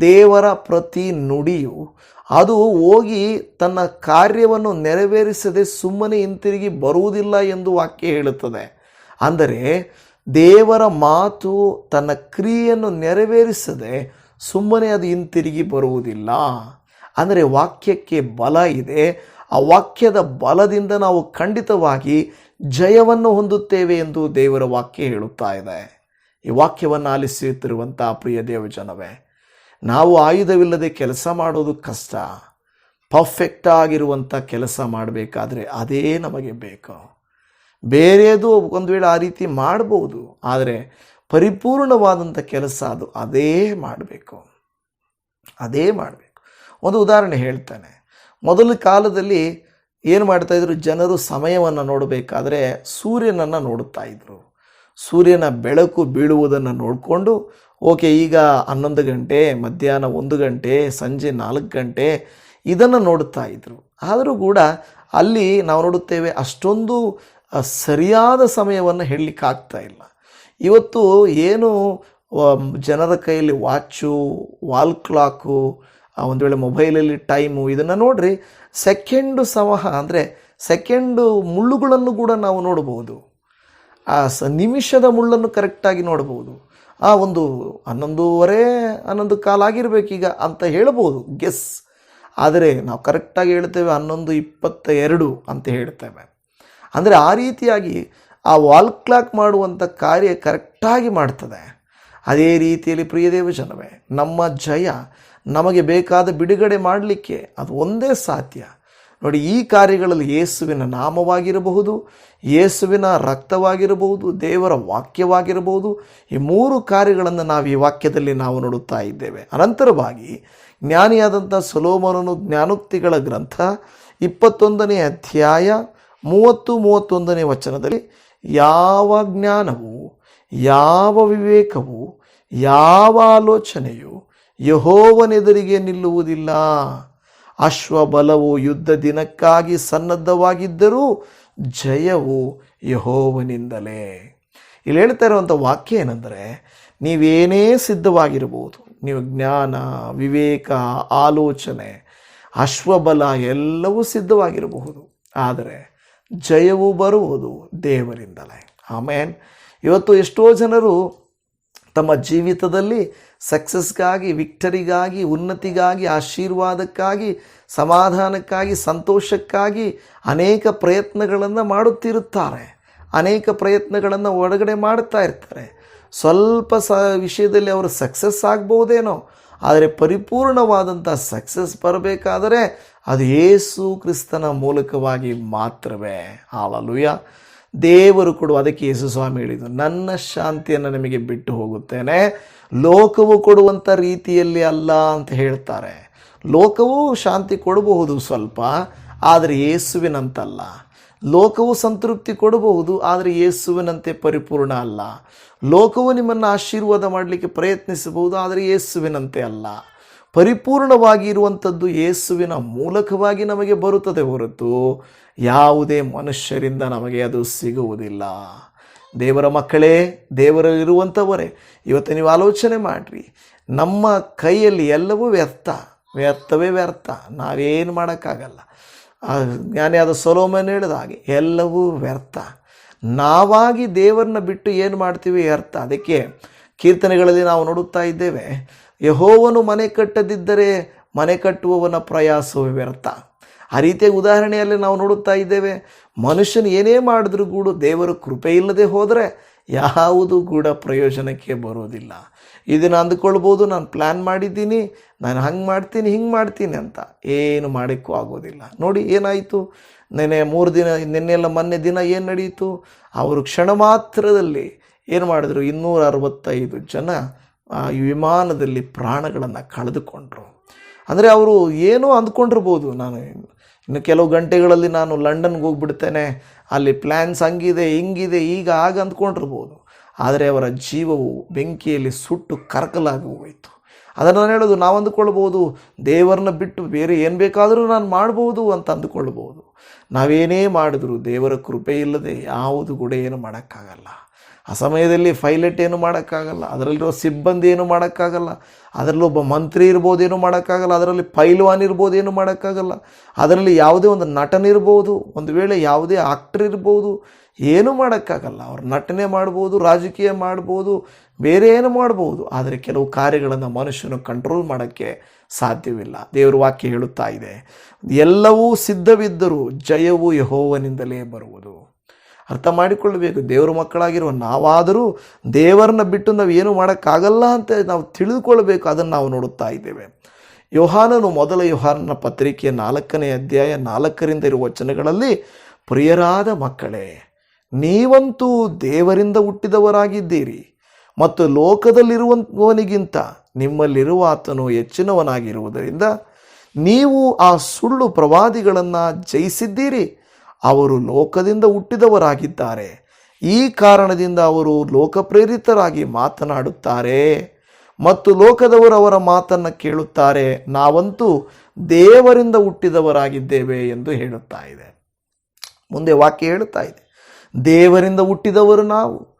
ದೇವರ ಪ್ರತಿ ನುಡಿಯು, ಅದು ಹೋಗಿ ತನ್ನ ಕಾರ್ಯವನ್ನು ನೆರವೇರಿಸದೆ ಸುಮ್ಮನೆ ಹಿಂತಿರುಗಿ ಬರುವುದಿಲ್ಲ ಎಂದು ವಾಕ್ಯ ಹೇಳುತ್ತದೆ. ಅಂದರೆ ದೇವರ ಮಾತು ತನ್ನ ಕ್ರಿಯೆಯನ್ನು ನೆರವೇರಿಸದೆ ಸುಮ್ಮನೆ ಅದು ಹಿಂತಿರುಗಿ ಬರುವುದಿಲ್ಲ. ಅಂದರೆ ವಾಕ್ಯಕ್ಕೆ ಬಲ ಇದೆ. ಆ ವಾಕ್ಯದ ಬಲದಿಂದ ನಾವು ಖಂಡಿತವಾಗಿ ಜಯವನ್ನು ಹೊಂದುತ್ತೇವೆ ಎಂದು ದೇವರ ವಾಕ್ಯ ಹೇಳುತ್ತಾ ಇದೆ. ಈ ವಾಕ್ಯವನ್ನು ಆಲಿಸುತ್ತಿರುವಂಥ ಪ್ರಿಯ ದೇವಜನವೇ, ನಾವು ಆಯುಧವಿಲ್ಲದೆ ಕೆಲಸ ಮಾಡೋದು ಕಷ್ಟ. ಪರ್ಫೆಕ್ಟ್ ಆಗಿರುವಂಥ ಕೆಲಸ ಮಾಡಬೇಕಾದ್ರೆ ಅದೇ ನಮಗೆ ಬೇಕು. ಬೇರೆದು ಒಂದು ವೇಳೆ ಆ ರೀತಿ ಮಾಡಬಹುದು ಆದರೆ ಪರಿಪೂರ್ಣವಾದಂಥ ಕೆಲಸ ಅದು ಅದೇ ಮಾಡಬೇಕು. ಅದೇ ಮಾಡಬೇಕು. ಒಂದು ಉದಾಹರಣೆ ಹೇಳ್ತಾನೆ. ಮೊದಲ ಕಾಲದಲ್ಲಿ ಏನು ಮಾಡ್ತಾಯಿದ್ರು ಜನರು ಸಮಯವನ್ನು ನೋಡಬೇಕಾದ್ರೆ ಸೂರ್ಯನನ್ನು ನೋಡುತ್ತಾ ಇದ್ರು. ಸೂರ್ಯನ ಬೆಳಕು ಬೀಳುವುದನ್ನು ನೋಡಿಕೊಂಡು, ಓಕೆ, ಈಗ ಹನ್ನೊಂದು ಗಂಟೆ, ಮಧ್ಯಾಹ್ನ ಒಂದು ಗಂಟೆ, ಸಂಜೆ ನಾಲ್ಕು ಗಂಟೆ ಇದನ್ನು ನೋಡುತ್ತಾ ಇದ್ರು. ಆದರೂ ಕೂಡ ಅಲ್ಲಿ ನಾವು ನೋಡುತ್ತೇವೆ ಅಷ್ಟೊಂದು ಆ, ಸರಿಯಾದ ಸಮಯವನ್ನು ಹೇಳಲಿಕ್ಕೆ ಆಗ್ತಾ ಇಲ್ಲ. ಇವತ್ತು ಏನು ಜನರ ಕೈಯಲ್ಲಿ ವಾಚು ವಾಲ್ ಕ್ಲಾಕು ಒಂದು ವೇಳೆ ಮೊಬೈಲಲ್ಲಿ ಟೈಮು ಇದನ್ನು ನೋಡ್ರಿ ಸೆಕೆಂಡು ಸಮಹ ಅಂದರೆ ಸೆಕೆಂಡು ಮುಳ್ಳುಗಳನ್ನು ಕೂಡ ನಾವು ನೋಡಬಹುದು ಆ ಸ ನಿಮಿಷದ ಮುಳ್ಳನ್ನು ಕರೆಕ್ಟಾಗಿ ನೋಡ್ಬೋದು. ಆ ಒಂದು ಹನ್ನೊಂದೂವರೆ ಹನ್ನೊಂದು ಕಾಲಾಗಿರ್ಬೇಕೀಗ ಅಂತ ಹೇಳ್ಬೋದು ಗೆಸ್. ಆದರೆ ನಾವು ಕರೆಕ್ಟಾಗಿ ಹೇಳ್ತೇವೆ ಹನ್ನೊಂದು ಇಪ್ಪತ್ತ ಎರಡು ಅಂತ ಹೇಳ್ತೇವೆ. ಅಂದರೆ ಆ ರೀತಿಯಾಗಿ ಆ ವಾಲ್ ಕ್ಲಾಕ್ ಮಾಡುವಂಥ ಕಾರ್ಯ ಕರೆಕ್ಟಾಗಿ ಮಾಡ್ತದೆ. ಅದೇ ರೀತಿಯಲ್ಲಿ ಪ್ರಿಯದೇವ ಜನವೇ ನಮ್ಮ ಜಯ ನಮಗೆ ಬೇಕಾದ ಬಿಡುಗಡೆ ಮಾಡಲಿಕ್ಕೆ ಅದು ಒಂದೇ ಸಾಧ್ಯ. ನೋಡಿ, ಈ ಕಾರ್ಯಗಳಲ್ಲಿ ಯೇಸುವಿನ ನಾಮವಾಗಿರಬಹುದು, ಯೇಸುವಿನ ರಕ್ತವಾಗಿರಬಹುದು, ದೇವರ ವಾಕ್ಯವಾಗಿರಬಹುದು. ಈ ಮೂರು ಕಾರ್ಯಗಳನ್ನು ನಾವು ಈ ವಾಕ್ಯದಲ್ಲಿ ನಾವು ನೋಡುತ್ತಾ ಇದ್ದೇವೆ. ಅನಂತರವಾಗಿ ಜ್ಞಾನಿಯಾದಂಥ ಸೊಲೋಮನನು ಜ್ಞಾನೋಕ್ತಿಗಳ ಗ್ರಂಥ ಇಪ್ಪತ್ತೊಂದನೇ ಅಧ್ಯಾಯ ಮೂವತ್ತು, ಮೂವತ್ತೊಂದನೇ ವಚನದಲ್ಲಿ ಯಾವ ಜ್ಞಾನವು, ಯಾವ ವಿವೇಕವು, ಯಾವ ಆಲೋಚನೆಯು ಯಹೋವನೆದುರಿಗೆ ನಿಲ್ಲುವುದಿಲ್ಲ. ಅಶ್ವಬಲವು ಯುದ್ಧ ದಿನಕ್ಕಾಗಿ ಸನ್ನದ್ಧವಾಗಿದ್ದರೂ ಜಯವು ಯಹೋವನಿಂದಲೇ. ಇಲ್ಲಿ ಹೇಳ್ತಾ ಇರುವಂಥ ವಾಕ್ಯ ಏನೆಂದರೆ, ನೀವೇನೇ ಸಿದ್ಧವಾಗಿರಬಹುದು, ನೀವು ಜ್ಞಾನ, ವಿವೇಕ, ಆಲೋಚನೆ, ಅಶ್ವಬಲ ಎಲ್ಲವೂ ಸಿದ್ಧವಾಗಿರಬಹುದು. ಆದರೆ ಜಯವು ಬರುವುದು ದೇವರಿಂದಲೇ. ಆಮೇನ್. ಇವತ್ತು ಎಷ್ಟೋ ಜನರು ತಮ್ಮ ಜೀವಿತದಲ್ಲಿ ಸಕ್ಸಸ್ಗಾಗಿ, ವಿಕ್ಟರಿಗಾಗಿ, ಉನ್ನತಿಗಾಗಿ, ಆಶೀರ್ವಾದಕ್ಕಾಗಿ, ಸಮಾಧಾನಕ್ಕಾಗಿ, ಸಂತೋಷಕ್ಕಾಗಿ ಅನೇಕ ಪ್ರಯತ್ನಗಳನ್ನು ಮಾಡುತ್ತಿರುತ್ತಾರೆ. ಅನೇಕ ಪ್ರಯತ್ನಗಳನ್ನು ಒಳಗಡೆ ಮಾಡುತ್ತಾ ಇರ್ತಾರೆ. ಸ್ವಲ್ಪ ಸ ವಿಷಯದಲ್ಲಿ ಅವರು ಸಕ್ಸಸ್ ಆಗ್ಬೋದೇನೋ ಆದರೆ ಪರಿಪೂರ್ಣವಾದಂಥ ಸಕ್ಸಸ್ ಬರಬೇಕಾದರೆ ಅದು ಯೇಸು ಕ್ರಿಸ್ತನ ಮೂಲಕವಾಗಿ ಮಾತ್ರವೇ. ಹಾಲಲುಯ್ಯ ದೇವರು ಕೊಡುವ, ಅದಕ್ಕೆ ಯೇಸು ಸ್ವಾಮಿ ಹೇಳಿದ್ದು, ನನ್ನ ಶಾಂತಿಯನ್ನು ನಿಮಗೆ ಬಿಟ್ಟು ಹೋಗುತ್ತೇನೆ. ಲೋಕವು ಕೊಡುವಂಥ ರೀತಿಯಲ್ಲಿ ಅಲ್ಲ ಅಂತ ಹೇಳ್ತಾರೆ. ಲೋಕವು ಶಾಂತಿ ಕೊಡಬಹುದು ಸ್ವಲ್ಪ, ಆದರೆ ಯೇಸುವಿನಂತಲ್ಲ. ಲೋಕವು ಸಂತೃಪ್ತಿ ಕೊಡಬಹುದು, ಆದರೆ ಯೇಸುವಿನಂತೆ ಪರಿಪೂರ್ಣ ಅಲ್ಲ. ಲೋಕವು ನಿಮ್ಮನ್ನು ಆಶೀರ್ವಾದ ಮಾಡಲಿಕ್ಕೆ ಪ್ರಯತ್ನಿಸಬಹುದು, ಆದರೆ ಯೇಸುವಿನಂತೆ ಅಲ್ಲ. ಪರಿಪೂರ್ಣವಾಗಿ ಇರುವಂಥದ್ದು ಯೇಸುವಿನ ಮೂಲಕವಾಗಿ ನಮಗೆ ಬರುತ್ತದೆ ಹೊರತು ಯಾವುದೇ ಮನುಷ್ಯರಿಂದ ನಮಗೆ ಅದು ಸಿಗುವುದಿಲ್ಲ. ದೇವರ ಮಕ್ಕಳೇ, ದೇವರಲ್ಲಿರುವಂಥವರೇ, ಇವತ್ತು ನೀವು ಆಲೋಚನೆ ಮಾಡಿರಿ. ನಮ್ಮ ಕೈಯಲ್ಲಿ ಎಲ್ಲವೂ ವ್ಯರ್ಥ, ವ್ಯರ್ಥವೇ ವ್ಯರ್ಥ. ನಾವೇನು ಮಾಡೋಕ್ಕಾಗಲ್ಲ. ಆ ಜ್ಞಾನಿಯಾದ ಸೊಲೋಮನ್ ಹೇಳಿದ ಹಾಗೆ, ಎಲ್ಲವೂ ವ್ಯರ್ಥ. ನಾವಾಗಿ ದೇವರನ್ನ ಬಿಟ್ಟು ಏನು ಮಾಡ್ತೀವಿ ಅರ್ಥ ಅದಕ್ಕೆ ಕೀರ್ತನೆಗಳಲ್ಲಿ ನಾವು ನೋಡುತ್ತಾ ಇದ್ದೇವೆ, ಯಹೋವನು ಮನೆ ಕಟ್ಟದಿದ್ದರೆ ಮನೆ ಕಟ್ಟುವವನ ಪ್ರಯಾಸವೇ ವ್ಯರ್ಥ. ಆ ರೀತಿಯ ಉದಾಹರಣೆಯಲ್ಲಿ ನಾವು ನೋಡುತ್ತಾ ಇದ್ದೇವೆ, ಮನುಷ್ಯನ ಏನೇ ಮಾಡಿದ್ರೂ ಕೂಡ ದೇವರ ಕೃಪೆ ಇಲ್ಲದೆ ಹೋದರೆ ಯಾವುದು ಕೂಡ ಪ್ರಯೋಜನಕ್ಕೆ ಬರೋದಿಲ್ಲ. ಇದನ್ನು ಅಂದ್ಕೊಳ್ಬೋದು, ನಾನು ಪ್ಲ್ಯಾನ್ ಮಾಡಿದ್ದೀನಿ, ನಾನು ಹಂಗೆ ಮಾಡ್ತೀನಿ, ಹಿಂಗೆ ಮಾಡ್ತೀನಿ ಅಂತ. ಏನು ಮಾಡೋಕ್ಕೂ ಆಗೋದಿಲ್ಲ. ನೋಡಿ ಏನಾಯಿತು? ನೆನೆ ಮೂರು ದಿನ ನಿನ್ನೆಲ್ಲ ಮೊನ್ನೆ ದಿನ ಏನು ನಡೆಯಿತು ಅವರು ಕ್ಷಣ ಮಾತ್ರದಲ್ಲಿ ಏನು ಮಾಡಿದ್ರು? ಇನ್ನೂರ ಅರವತ್ತೈದು ಜನ ವಿಮಾನದಲ್ಲಿ ಪ್ರಾಣಗಳನ್ನು ಕಳೆದುಕೊಂಡ್ರು. ಅಂದರೆ ಅವರು ಏನೂ ಅಂದ್ಕೊಂಡಿರ್ಬೋದು. ನಾನು ಇನ್ನು ಕೆಲವು ಗಂಟೆಗಳಲ್ಲಿ ನಾನು ಲಂಡನ್ಗೆ ಹೋಗ್ಬಿಡ್ತೇನೆ ಅಲ್ಲಿ ಪ್ಲ್ಯಾನ್ಸ್ ಹಂಗಿದೆ, ಹಿಂಗಿದೆ, ಈಗ ಆಗ ಅಂದ್ಕೊಂಡಿರ್ಬೋದು. ಆದರೆ ಅವರ ಜೀವವು ಬೆಂಕಿಯಲ್ಲಿ ಸುಟ್ಟು ಕರಕಲಾಗಿ ಹೋಯಿತು. ಅದನ್ನು ನಾನು ಹೇಳೋದು, ನಾವು ಅಂದುಕೊಳ್ಬೋದು ದೇವರನ್ನ ಬಿಟ್ಟು ಬೇರೆ ಏನು ಬೇಕಾದರೂ ನಾನು ಮಾಡ್ಬೋದು ಅಂತ ಅಂದುಕೊಳ್ಬೋದು ನಾವೇನೇ ಮಾಡಿದ್ರು ದೇವರ ಕೃಪೆ ಇಲ್ಲದೆ ಯಾವುದು ಕೂಡ ಏನು ಮಾಡೋಕ್ಕಾಗಲ್ಲ. ಆ ಸಮಯದಲ್ಲಿ ಫೈಲೆಟ್ ಏನು ಮಾಡೋಕ್ಕಾಗಲ್ಲ, ಅದರಲ್ಲಿರೋ ಸಿಬ್ಬಂದಿ ಏನು ಮಾಡೋಕ್ಕಾಗಲ್ಲ, ಅದರಲ್ಲಿ ಒಬ್ಬ ಮಂತ್ರಿ ಇರ್ಬೋದೇನು ಮಾಡೋಕ್ಕಾಗಲ್ಲ, ಅದರಲ್ಲಿ ಪೈಲ್ವಾನ್ ಇರ್ಬೋದೇನು ಮಾಡೋಕ್ಕಾಗಲ್ಲ, ಅದರಲ್ಲಿ ಯಾವುದೇ ಒಂದು ನಟನಿರ್ಬೋದು ಒಂದು ವೇಳೆ ಯಾವುದೇ ಆಕ್ಟರ್ ಇರ್ಬೋದು, ಏನು ಮಾಡೋಕ್ಕಾಗಲ್ಲ. ಅವ್ರು ನಟನೆ ಮಾಡ್ಬೋದು, ರಾಜಕೀಯ ಮಾಡ್ಬೋದು, ಬೇರೆ ಏನು ಮಾಡ್ಬೋದು, ಆದರೆ ಕೆಲವು ಕಾರ್ಯಗಳನ್ನು ಮನುಷ್ಯನು ಕಂಟ್ರೋಲ್ ಮಾಡೋಕ್ಕೆ ಸಾಧ್ಯವಿಲ್ಲ. ದೇವರ ವಾಕ್ಯ ಹೇಳುತ್ತಾ ಇದೆ, ಎಲ್ಲವೂ ಸಿದ್ಧವಿದ್ದರೂ ಜಯವು ಯಹೋವನಿಂದಲೇ ಬರುವುದು. ಅರ್ಥ ಮಾಡಿಕೊಳ್ಳಬೇಕು. ದೇವರ ಮಕ್ಕಳಾಗಿರುವ ನಾವಾದರೂ ದೇವರನ್ನ ಬಿಟ್ಟು ನಾವು ಏನು ಮಾಡೋಕ್ಕಾಗಲ್ಲ ಅಂತ ನಾವು ತಿಳಿದುಕೊಳ್ಬೇಕು. ಅದನ್ನು ನಾವು ನೋಡುತ್ತಾ ಇದ್ದೇವೆ. ಯೋಹಾನನು ಮೊದಲ ಯೋಹಾನನ ಪತ್ರಿಕೆಯ ನಾಲ್ಕನೇ ಅಧ್ಯಾಯ ನಾಲ್ಕರಿಂದ ಇರುವ ವಚನಗಳಲ್ಲಿ ಪ್ರಿಯರಾದ ಮಕ್ಕಳೇ, ನೀವಂತೂ ದೇವರಿಂದ ಹುಟ್ಟಿದವರಾಗಿದ್ದೀರಿ ಮತ್ತು ಲೋಕದಲ್ಲಿರುವವನಿಗಿಂತ ನಿಮ್ಮಲ್ಲಿರುವ ಆತನು ಹೆಚ್ಚಿನವನಾಗಿರುವುದರಿಂದ ನೀವು ಆ ಸುಳ್ಳು ಪ್ರವಾದಿಗಳನ್ನು ಜಯಿಸಿದ್ದೀರಿ. ಅವರು ಲೋಕದಿಂದ ಹುಟ್ಟಿದವರಾಗಿದ್ದಾರೆ. ಈ ಕಾರಣದಿಂದ ಅವರು ಲೋಕಪ್ರೇರಿತರಾಗಿ ಮಾತನಾಡುತ್ತಾರೆ. ಮತ್ತು ಲೋಕದವರು ಅವರ ಮಾತನ್ನು ಕೇಳುತ್ತಾರೆ. ನಾವಂತೂ ದೇವರಿಂದ ಹುಟ್ಟಿದವರಾಗಿದ್ದೇವೆ ಎಂದು ಹೇಳುತ್ತಾ ಇದೆ. ಮುಂದೆ ವಾಕ್ಯ ಹೇಳುತ್ತಾ ಇದೆ. ದೇವರಿಂದ ಹುಟ್ಟಿದವರು ನಾವು.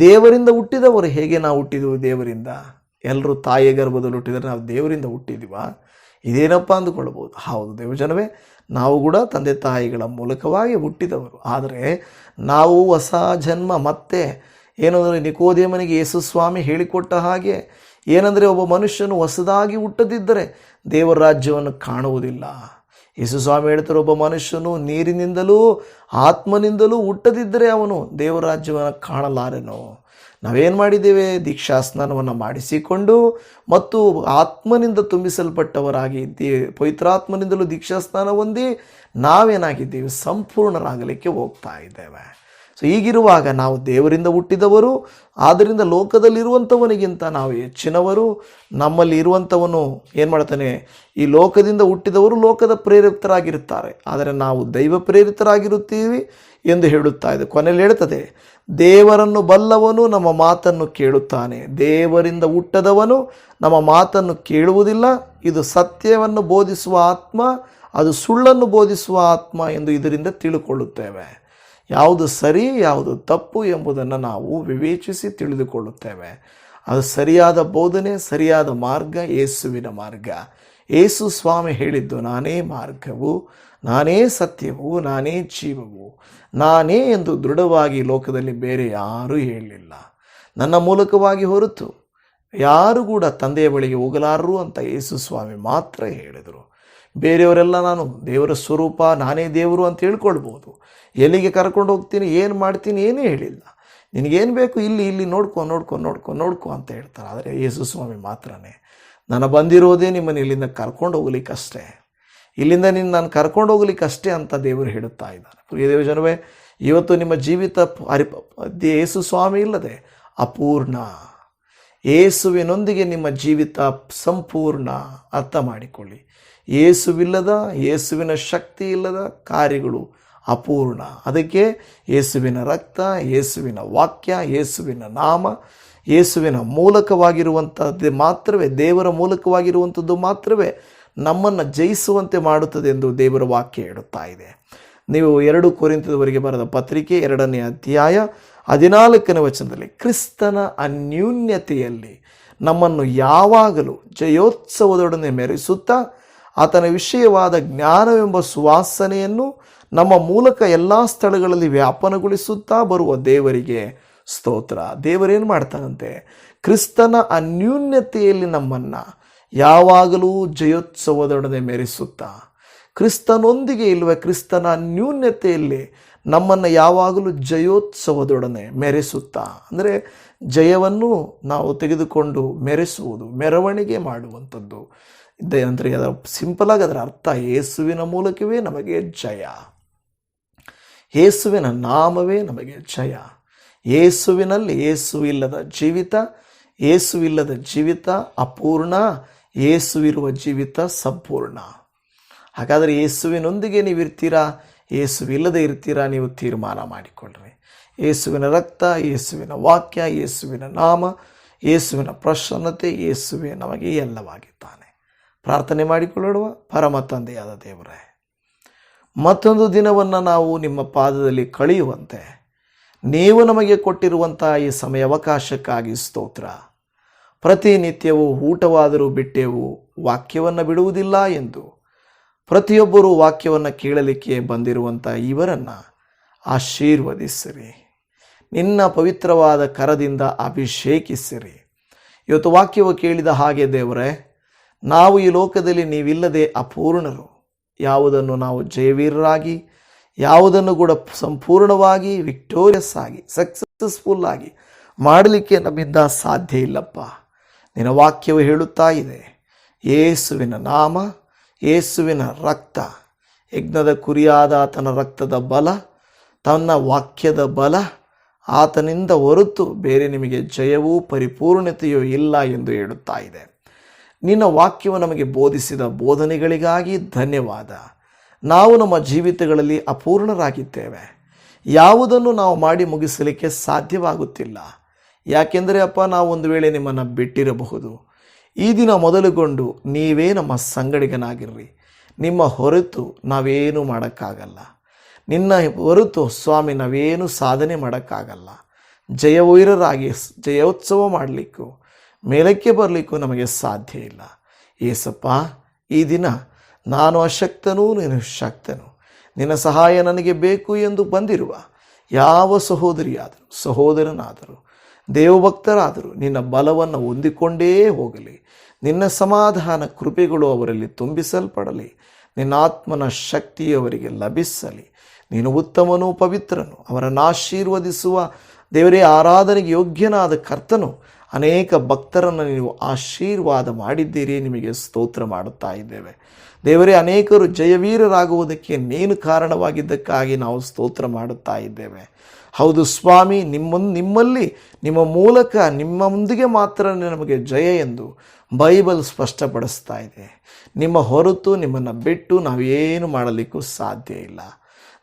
ದೇವರಿಂದ ಹುಟ್ಟಿದವರು ಹೇಗೆ ನಾವು ಹುಟ್ಟಿದೆವು ದೇವರಿಂದ? ಎಲ್ಲರೂ ತಾಯಿಯ ಗರ್ಭದಲ್ಲಿ ಹುಟ್ಟಿದರೆ ನಾವು ದೇವರಿಂದ ಹುಟ್ಟಿದೀವ? ಇದೇನಪ್ಪ ಅಂದುಕೊಳ್ಳಬಹುದು? ಹೌದು ದೇವಜನವೇ, ನಾವು ಕೂಡ ತಂದೆ ತಾಯಿಗಳ ಮೂಲಕವಾಗಿ ಹುಟ್ಟಿದವರು. ಆದರೆ ನಾವು ಹೊಸ ಜನ್ಮ, ಮತ್ತೆ ಏನಂದರೆ ನಿಕೋದೇಮನಿಗೆ ಯೇಸು ಸ್ವಾಮಿ ಹೇಳಿಕೊಟ್ಟ ಹಾಗೆ, ಏನಂದರೆ ಒಬ್ಬ ಮನುಷ್ಯನು ಹೊಸದಾಗಿ ಹುಟ್ಟದಿದ್ದರೆ ದೇವರ ರಾಜ್ಯವನ್ನು ಕಾಣುವುದಿಲ್ಲ. ಯೇಸು ಸ್ವಾಮಿ ಹೇಳ್ತಾರೆ, ಒಬ್ಬ ಮನುಷ್ಯನು ನೀರಿನಿಂದಲೂ ಆತ್ಮನಿಂದಲೂ ಹುಟ್ಟದಿದ್ದರೆ ಅವನು ದೇವರ ರಾಜ್ಯವನ್ನು ಕಾಣಲಾರೆನೋ. ನಾವೇನು ಮಾಡಿದ್ದೇವೆ? ದೀಕ್ಷಾ ಸ್ನಾನವನ್ನು ಮಾಡಿಸಿಕೊಂಡು ಮತ್ತು ಆತ್ಮನಿಂದ ತುಂಬಿಸಲ್ಪಟ್ಟವರಾಗಿ ಪವಿತ್ರಾತ್ಮನಿಂದಲೂ ದೀಕ್ಷಾ ಸ್ನಾನ ಹೊಂದಿ ನಾವೇನಾಗಿದ್ದೀವಿ? ಸಂಪೂರ್ಣರಾಗಲಿಕ್ಕೆ ಹೋಗ್ತಾ ಇದ್ದೇವೆ. ಸೊ ಹೀಗಿರುವಾಗ ನಾವು ದೇವರಿಂದ ಹುಟ್ಟಿದವರು ಆದ್ದರಿಂದ ಲೋಕದಲ್ಲಿರುವಂಥವನಿಗಿಂತ ನಾವು ಹೆಚ್ಚಿನವರು, ನಮ್ಮಲ್ಲಿ ಇರುವಂಥವನು ಏನು ಮಾಡ್ತಾನೆ, ಈ ಲೋಕದಿಂದ ಹುಟ್ಟಿದವರು ಲೋಕದ ಪ್ರೇರಿತರಾಗಿರುತ್ತಾರೆ. ಆದರೆ ನಾವು ದೈವ ಪ್ರೇರಿತರಾಗಿರುತ್ತೀವಿ ಎಂದು ಹೇಳುತ್ತಾ ಇದೆ. ಕೊನೆಯಲ್ಲಿ ಹೇಳ್ತದೆ, ದೇವರನ್ನು ಬಲ್ಲವನು ನಮ್ಮ ಮಾತನ್ನು ಕೇಳುತ್ತಾನೆ. ದೇವರಿಂದ ಹುಟ್ಟದವನು ನಮ್ಮ ಮಾತನ್ನು ಕೇಳುವುದಿಲ್ಲ. ಇದು ಸತ್ಯವನ್ನು ಬೋಧಿಸುವ ಆತ್ಮ, ಅದು ಸುಳ್ಳನ್ನು ಬೋಧಿಸುವ ಆತ್ಮ ಎಂದು ಇದರಿಂದ ತಿಳುಕೊಳ್ಳುತ್ತೇವೆ. ಯಾವುದು ಸರಿ, ಯಾವುದು ತಪ್ಪು ಎಂಬುದನ್ನು ನಾವು ವಿವೇಚಿಸಿ ತಿಳಿದುಕೊಳ್ಳುತ್ತೇವೆ. ಅದು ಸರಿಯಾದ ಬೋಧನೆ, ಸರಿಯಾದ ಮಾರ್ಗ ಏಸುವಿನ ಮಾರ್ಗ. ಏಸು ಸ್ವಾಮಿ ಹೇಳಿದ್ದು, ನಾನೇ ಮಾರ್ಗವು, ನಾನೇ ಸತ್ಯವು, ನಾನೇ ಜೀವವು, ನಾನೇ ಎಂದು ದೃಢವಾಗಿ ಲೋಕದಲ್ಲಿ ಬೇರೆ ಯಾರೂ ಹೇಳಲಿಲ್ಲ ನನ್ನ ಮೂಲಕವಾಗಿ ಹೊರತು ಯಾರು ಕೂಡ ತಂದೆಯ ಬಳಿಗೆ ಹೋಗಲಾರರು ಅಂತ ಯೇಸು ಸ್ವಾಮಿ ಮಾತ್ರ ಹೇಳಿದರು. ಬೇರೆಯವರೆಲ್ಲ ನಾನು ದೇವರ ಸ್ವರೂಪ, ನಾನೇ ದೇವರು ಅಂತ ಹೇಳ್ಕೊಳ್ಬೋದು. ಎಲ್ಲಿಗೆ ಕರ್ಕೊಂಡು ಹೋಗ್ತೀನಿ, ಏನು ಮಾಡ್ತೀನಿ ಏನೇ ಹೇಳಿಲ್ಲ. ನಿನಗೇನು ಬೇಕು? ಇಲ್ಲಿ ಇಲ್ಲಿ ನೋಡ್ಕೊ ನೋಡ್ಕೊ ನೋಡ್ಕೊ ನೋಡ್ಕೊ ಅಂತ ಹೇಳ್ತಾರೆ. ಆದರೆ ಯೇಸು ಸ್ವಾಮಿ ಮಾತ್ರನೇ. ನಾನು ಬಂದಿರೋದೇ ನಿಮ್ಮನ್ನು ಇಲ್ಲಿಂದ ಕರ್ಕೊಂಡು ಹೋಗ್ಲಿಕ್ಕಷ್ಟೇ ಇಲ್ಲಿಂದ ನಿನ್ನ ನಾನು ಕರ್ಕೊಂಡು ಹೋಗ್ಲಿಕ್ಕಷ್ಟೇ ಅಂತ ದೇವರು ಹೇಳುತ್ತಾ ಇದ್ದಾನೆ. ಪ್ರಿಯ ದೇವಜನವೇ ಇವತ್ತು ನಿಮ್ಮ ಜೀವಿತ ಹರಿ ಯೇಸು ಸ್ವಾಮಿ ಇಲ್ಲದೆ ಅಪೂರ್ಣ. ಯೇಸುವಿನೊಂದಿಗೆ ನಿಮ್ಮ ಜೀವಿತ ಸಂಪೂರ್ಣ ಅರ್ಥ ಮಾಡಿಕೊಳ್ಳಿ. ಯೇಸುವಿಲ್ಲದ, ಯೇಸುವಿನ ಶಕ್ತಿ ಇಲ್ಲದ ಕಾರ್ಯಗಳು ಅಪೂರ್ಣ. ಅದಕ್ಕೆ ಯೇಸುವಿನ ರಕ್ತ, ಯೇಸುವಿನ ವಾಕ್ಯ, ಯೇಸುವಿನ ನಾಮ, ಯೇಸುವಿನ ಮೂಲಕವಾಗಿರುವಂಥದ್ದು ಮಾತ್ರವೇ, ದೇವರ ಮೂಲಕವಾಗಿರುವಂಥದ್ದು ಮಾತ್ರವೇ ನಮ್ಮನ್ನು ಜಯಿಸುವಂತೆ ಮಾಡುತ್ತದೆ ಎಂದು ದೇವರ ವಾಕ್ಯ ಹೇಳುತ್ತಾ ಇದೆ. ನೀವು ಎರಡು ಕೋರಿಂತದವರೆಗೆ ಬರೆದ ಪತ್ರಿಕೆ ಎರಡನೇ ಅಧ್ಯಾಯ ಹದಿನಾಲ್ಕನೇ ವಚನದಲ್ಲಿ, ಕ್ರಿಸ್ತನ ಅನ್ಯೂನ್ಯತೆಯಲ್ಲಿ ನಮ್ಮನ್ನು ಯಾವಾಗಲೂ ಜಯೋತ್ಸವದೊಡನೆ ಮೆರೆಸುತ್ತಾ ಆತನ ವಿಷಯವಾದ ಜ್ಞಾನವೆಂಬ ಸುವಾಸನೆಯನ್ನು ನಮ್ಮ ಮೂಲಕ ಎಲ್ಲ ಸ್ಥಳಗಳಲ್ಲಿ ವ್ಯಾಪನಗೊಳಿಸುತ್ತಾ ಬರುವ ದೇವರಿಗೆ ಸ್ತೋತ್ರ. ದೇವರೇನು ಮಾಡ್ತಾನಂತೆ? ಕ್ರಿಸ್ತನ ಅನ್ಯೂನ್ಯತೆಯಲ್ಲಿ ನಮ್ಮನ್ನು ಯಾವಾಗಲೂ ಜಯೋತ್ಸವದೊಡನೆ ಮೆರೆಸುತ್ತಾ. ಕ್ರಿಸ್ತನೊಂದಿಗೆ ಇಲ್ಲವೇ? ಕ್ರಿಸ್ತನ ಅನ್ಯೂನ್ಯತೆಯಲ್ಲಿ ನಮ್ಮನ್ನು ಯಾವಾಗಲೂ ಜಯೋತ್ಸವದೊಡನೆ ಮೆರೆಸುತ್ತಾ. ಅಂದರೆ ಜಯವನ್ನು ನಾವು ತೆಗೆದುಕೊಂಡು ಮೆರೆಸುವುದು, ಮೆರವಣಿಗೆ ಮಾಡುವಂಥದ್ದು. ಇದೆ ಅಂದರೆ ಸಿಂಪಲಾಗಿ ಅದರ ಅರ್ಥ, ಯೇಸುವಿನ ಮೂಲಕವೇ ನಮಗೆ ಜಯ. ಯೇಸುವಿನ ನಾಮವೇ ನಮಗೆ ಜಯ. ಯೇಸುವಿನಲ್ಲಿ ಯೇಸುವಿಲ್ಲದ ಜೀವಿತ ಯೇಸುವಿಲ್ಲದ ಜೀವಿತ ಅಪೂರ್ಣ ಯೇಸುವಿರುವ ಜೀವಿತ ಸಂಪೂರ್ಣ. ಹಾಗಾದರೆ ಯೇಸುವಿನೊಂದಿಗೆ ನೀವು ಇರ್ತೀರಾ ಯೇಸುವಿಲ್ಲದೆ ಇರ್ತೀರಾ? ನೀವು ತೀರ್ಮಾನ ಮಾಡಿಕೊಳ್ಳ್ರಿ. ಯೇಸುವಿನ ರಕ್ತ, ಯೇಸುವಿನ ವಾಕ್ಯ, ಯೇಸುವಿನ ನಾಮ, ಯೇಸುವಿನ ಪ್ರಸನ್ನತೆ, ಯೇಸುವೆ ನಮಗೆ ಎಲ್ಲವಾಗಿದ್ದಾನೆ. ಪ್ರಾರ್ಥನೆ ಮಾಡಿಕೊಳ್ಳುವ ಪರಮ ತಂದೆಯಾದ ದೇವರೇ, ಮತ್ತೊಂದು ದಿನವನ್ನು ನಾವು ನಿಮ್ಮ ಪಾದದಲ್ಲಿ ಕಳೆಯುವಂತೆ, ನೀವು ನಮಗೆ ಕೊಟ್ಟಿರುವಂಥ ಈ ಸಮಯಾವಕಾಶಕ್ಕಾಗಿ ಸ್ತೋತ್ರ. ಪ್ರತಿನಿತ್ಯವೂ ಊಟವಾದರೂ ಬಿಟ್ಟೆವು, ವಾಕ್ಯವನ್ನು ಬಿಡುವುದಿಲ್ಲ ಎಂದು ಪ್ರತಿಯೊಬ್ಬರೂ ವಾಕ್ಯವನ್ನು ಕೇಳಲಿಕ್ಕೆ ಬಂದಿರುವಂಥ ಇವರನ್ನು ಆಶೀರ್ವದಿಸಿರಿ. ನಿನ್ನ ಪವಿತ್ರವಾದ ಕರದಿಂದ ಅಭಿಷೇಕಿಸಿರಿ. ಇವತ್ತು ವಾಕ್ಯವು ಕೇಳಿದ ಹಾಗೆ ದೇವರೇ ನಾವು ಈ ಲೋಕದಲ್ಲಿ ನೀವಿಲ್ಲದೆ ಅಪೂರ್ಣರು. ಯಾವುದನ್ನು ನಾವು ಜಯವೀರರಾಗಿ, ಯಾವುದನ್ನು ಕೂಡ ಸಂಪೂರ್ಣವಾಗಿ ವಿಕ್ಟೋರಿಯಸ್ ಆಗಿ ಸಕ್ಸಸ್ಫುಲ್ ಆಗಿ ಮಾಡಲಿಕ್ಕೆ ನಮ್ಮಿಂದ ಸಾಧ್ಯ ಇಲ್ಲಪ್ಪ. ನಿನ್ನ ವಾಕ್ಯವು ಹೇಳುತ್ತಾ ಇದೆ, ಯೇಸುವಿನ ನಾಮ, ಯೇಸುವಿನ ರಕ್ತ, ಯಜ್ಞದ ಕುರಿಯಾದ ಆತನ ರಕ್ತದ ಬಲ, ತನ್ನ ವಾಕ್ಯದ ಬಲ, ಆತನಿಂದ ಹೊರತು ಬೇರೆ ನಿಮಗೆ ಜಯವೂ ಪರಿಪೂರ್ಣತೆಯೂ ಇಲ್ಲ ಎಂದು ಹೇಳುತ್ತಾ ಇದೆ. ನಿನ್ನ ವಾಕ್ಯವು ನಮಗೆ ಬೋಧಿಸಿದ ಬೋಧನೆಗಳಿಗಾಗಿ ಧನ್ಯವಾದ. ನಾವು ನಮ್ಮ ಜೀವಿತಗಳಲ್ಲಿ ಅಪೂರ್ಣರಾಗಿದ್ದೇವೆ. ಯಾವುದನ್ನು ನಾವು ಮಾಡಿ ಮುಗಿಸಲಿಕ್ಕೆ ಸಾಧ್ಯವಾಗುತ್ತಿಲ್ಲ. ಯಾಕೆಂದರೆ ಅಪ್ಪ, ನಾವು ಒಂದು ವೇಳೆ ನಿಮ್ಮನ್ನು ಬಿಟ್ಟಿರಬಹುದು. ಈ ದಿನ ಮೊದಲುಗೊಂಡು ನೀವೇ ನಮ್ಮ ಸಂಗಡಿಗನಾಗಿರ್ರಿ. ನಿಮ್ಮ ಹೊರತು ನಾವೇನು ಮಾಡೋಕ್ಕಾಗಲ್ಲ. ನಿನ್ನ ಹೊರತು ಸ್ವಾಮಿ, ನಾವೇನು ಸಾಧನೆ ಮಾಡೋಕ್ಕಾಗಲ್ಲ. ಜಯವೀರರಾಗಿ ಜಯೋತ್ಸವ ಮಾಡಲಿಕ್ಕೂ. ಮೇಲಕ್ಕೆ ಬರಲಿಕ್ಕೂ ನಮಗೆ ಸಾಧ್ಯ ಇಲ್ಲ. ಏಸಪ್ಪ, ಈ ದಿನ ನಾನು ಅಶಕ್ತನೂ ನೀನು ಶಕ್ತನು. ನಿನ್ನ ಸಹಾಯ ನನಗೆ ಬೇಕು ಎಂದು ಬಂದಿರುವ ಯಾವ ಸಹೋದರಿಯಾದರೂ, ಸಹೋದರನಾದರೂ, ದೇವಭಕ್ತರಾದರೂ ನಿನ್ನ ಬಲವನ್ನು ಹೊಂದಿಕೊಂಡೇ ಹೋಗಲಿ. ನಿನ್ನ ಸಮಾಧಾನ ಕೃಪೆಗಳು ಅವರಲ್ಲಿ ತುಂಬಿಸಲ್ಪಡಲಿ. ನಿನ್ನ ಆತ್ಮನ ಶಕ್ತಿ ಅವರಿಗೆ ಲಭಿಸಲಿ. ನೀನು ಉತ್ತಮನೂ ಪವಿತ್ರನು, ಅವರನ್ನು ಆಶೀರ್ವದಿಸುವ ದೇವರೇ, ಆರಾಧನೆಗೆ ಯೋಗ್ಯನಾದ ಕರ್ತನು ಅನೇಕ ಭಕ್ತರನ್ನು ನೀವು ಆಶೀರ್ವಾದ ಮಾಡಿದ್ದೀರಿ, ನಿಮಗೆ ಸ್ತೋತ್ರ ಮಾಡುತ್ತಾ ಇದ್ದೇವೆ. ದೇವರೇ, ಅನೇಕರು ಜಯವೀರರಾಗುವುದಕ್ಕೆ ನೀನು ಕಾರಣವಾಗಿದ್ದಕ್ಕಾಗಿ ನಾವು ಸ್ತೋತ್ರ ಮಾಡುತ್ತಾ ಇದ್ದೇವೆ. ಹೌದು ಸ್ವಾಮಿ, ನಿಮ್ಮ, ನಿಮ್ಮಲ್ಲಿ, ನಿಮ್ಮ ಮೂಲಕ, ನಿಮ್ಮ ಮುಂದಿಗೆ ಮಾತ್ರ ನಮಗೆ ಜಯ ಎಂದು ಬೈಬಲ್ ಸ್ಪಷ್ಟಪಡಿಸ್ತಾ ಇದೆ. ನಿಮ್ಮ ಹೊರತು ನಿಮ್ಮನ್ನು ಬಿಟ್ಟು ನಾವೇನು ಮಾಡಲಿಕ್ಕೂ ಸಾಧ್ಯ ಇಲ್ಲ.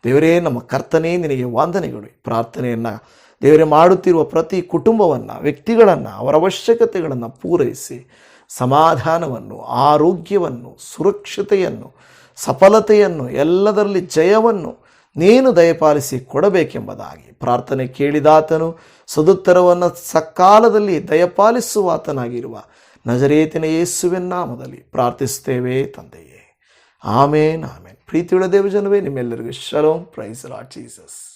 ದೇವರೇ, ನಮ್ಮ ಕರ್ತನೇ, ನಿನಗೆ ವಂದನೆಗಳು. ಪ್ರಾರ್ಥನೆಯನ್ನು ದೇವರೇ ಮಾಡುತ್ತಿರುವ ಪ್ರತಿ ಕುಟುಂಬವನ್ನು, ವ್ಯಕ್ತಿಗಳನ್ನು, ಅವರ ಅವಶ್ಯಕತೆಗಳನ್ನು ಪೂರೈಸಿ ಸಮಾಧಾನವನ್ನು, ಆರೋಗ್ಯವನ್ನು, ಸುರಕ್ಷತೆಯನ್ನು, ಸಫಲತೆಯನ್ನು, ಎಲ್ಲದರಲ್ಲಿ ಜಯವನ್ನು ನೀನು ದಯಪಾಲಿಸಿ ಕೊಡಬೇಕೆಂಬುದಾಗಿ ಪ್ರಾರ್ಥನೆ ಕೇಳಿದಾತನು. ಸದುತ್ತರವನ್ನು ಸಕಾಲದಲ್ಲಿ ದಯಪಾಲಿಸುವಾತನಾಗಿರುವ ನಜರೇತಿನ ಯೇಸುವಿನ ನಾಮದಲ್ಲಿ ಪ್ರಾರ್ಥಿಸ್ತೇವೆ ತಂದೆಯೇ. ಆಮೇನ್ ಆಮೇನ್. ಪ್ರೀತಿಯುಳ್ಳ ದೇವಜನವೇ, ನಿಮ್ಮೆಲ್ಲರಿಗೂ ಶಲೋಂ ಪ್ರೈಸ್ ಲಾರ್ಡ್ ಜೀಸಸ್